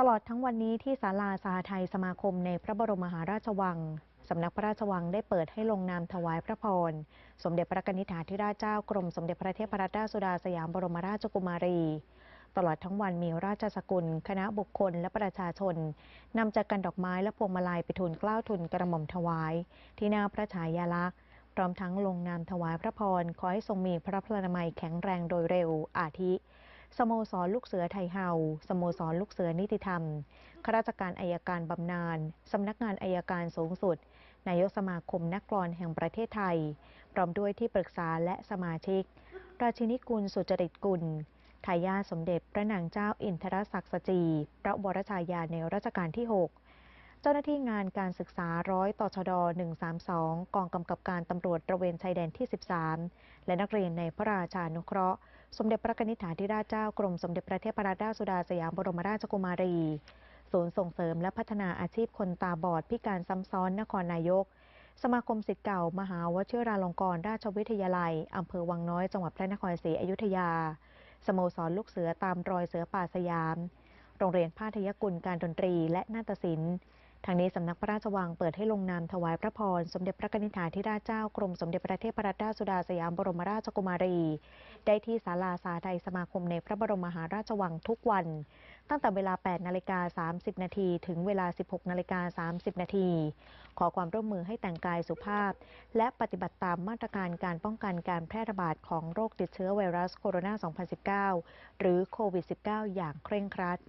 ตลอดทั้งวันนี้ที่ศาลาสหไทยสมาคมในพระบรมมหาราชวัง สำนักพระราชวังได้เปิดให้ลงนามถวายพระพร สมเด็จพระกนิษฐาธิราชเจ้ากรมสมเด็จพระเทพรัตนราชสุดาสยามบรมราชกุมารี ตลอดทั้งวันมีราชสกุล คณะบุคคลและประชาชนนำจักกันดอกไม้และพวงมาลัยไปทูลเกล้าทุนกระหม่อมถวาย ที่หน้าพระฉายาลักษณ์พร้อมทั้งลงนามถวายพระพรขอให้ทรงมีพระพลานามัยแข็งแรงโดยเร็วอาทิ สโมสรลูกเสือไทยเฮา สโมสรลูกเสือนิติธรรม ข้าราชการอายการบำนาญ สำนักงานอายการสูงสุด นายกสมาคมนักกรอนแห่งประเทศไทย พร้อมด้วยที่ปรึกษาและสมาชิก ราชินิกุลสุจริตกุล ทายาสมเด็จพระนางเจ้าอินทรศักดิ์สจี พระวรชายาในรัชกาลที่ 6 เจ้าหน้าที่งานการศึกษาร้อยต่อชด 132 กองกำกับการตำรวจตระเวนชายแดนที่ 13 และนักเรียนในพระราชานุเคราะห์ สมเด็จพระนิษฐาธิราชเจ้ากรมสมเด็จพระเทพรัตนราชสุดาสยามบรมราชกุมารี ศูนย์ส่งเสริมและพัฒนาอาชีพคนตาบอดพิการซ้ำซ้อนนครนายก สมาคมศิษย์เก่า มหาวชิราลงกรณราชวิทยาลัยอำเภอวังน้อยจังหวัดพระนครศรีอยุธยา สโมสรลูกเสือตามรอยเสือป่าสยาม โรงเรียนพาทยกุลการดนตรีและนาฏศิลป์ ทางนี้สำนักพระราชวังเปิดให้ลงนามถวายพระพร สมเด็จพระนิษฐาธิราชเจ้ากรมสมเด็จพระเทพรัตนราชสุดาสยามบรมราชกุมารี ได้ที่ศาลาสาไทยสมาคมในพระบรมมหาราชวังทุกวัน ตั้งแต่เวลา 8 นาฬิกา 30 นาทีถึงเวลา 16 นาฬิกา 30 นาทีขอความร่วมมือให้แต่งกายสุภาพ และปฏิบัติตามมาตรการการป้องกันการแพร่ระบาดของโรคติดเชื้อไวรัสโคโรนา 2019 หรือโควิด -19 อย่างเคร่งครัด